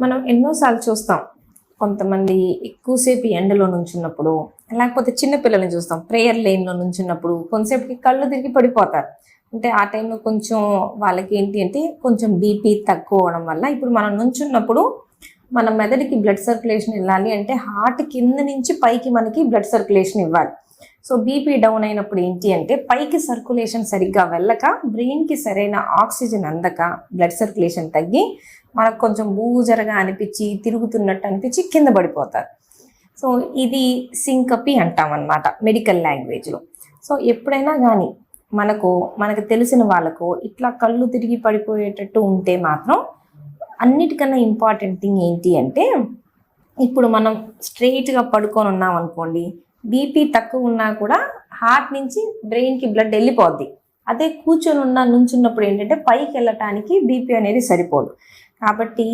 మనం ఎన్నోసార్లు చూస్తాం. కొంతమంది ఎక్కువసేపు ఎండలో నుంచున్నప్పుడు లేకపోతే చిన్నపిల్లల్ని చూస్తాం. ప్రేయర్ లైన్లో నుంచున్నప్పుడు కొంతసేపుకి కళ్ళు తిరిగి పడిపోతారు. అంటే ఆ టైంలో కొంచెం వాళ్ళకి ఏంటి అంటే కొంచెం బీపీ తక్కువ అవడం వల్ల ఇప్పుడు మనం నుంచున్నప్పుడు మన మెదడుకి బ్లడ్ సర్క్యులేషన్ వెళ్ళాలి అంటే హార్ట్ కింద నుంచి పైకి మనకి బ్లడ్ సర్క్యులేషన్ ఇవ్వాలి. సో బీపీ డౌన్ అయినప్పుడు ఏంటి అంటే పైకి సర్క్యులేషన్ సరిగ్గా వెళ్ళక బ్రెయిన్కి సరైన ఆక్సిజన్ అందక బ్లడ్ సర్క్యులేషన్ తగ్గి మనకు కొంచెం బూజరగా అనిపించి తిరుగుతున్నట్టు అనిపించి కింద పడిపోతారు. సో ఇది సింకపి అంటాం అనమాట మెడికల్ లాంగ్వేజ్లో సో ఎప్పుడైనా కానీ మనకు మనకు తెలిసిన వాళ్ళకు ఇట్లా కళ్ళు తిరిగి పడిపోయేటట్టు ఉంటే మాత్రం అన్నిటికన్నా ఇంపార్టెంట్ థింగ్ ఏంటి అంటే ఇప్పుడు మనం స్ట్రెయిట్గా పడుకొని ఉన్నాం అనుకోండి బీపీ తక్కువ ఉన్నా కూడా హార్ట్ నుంచి బ్రెయిన్కి బ్లడ్ వెళ్ళిపోద్ది. అదే కూర్చొని ఉన్న నుంచున్నప్పుడు ఏంటంటే పైకి వెళ్ళటానికి బీపీ అనేది సరిపోదు. కాబట్టి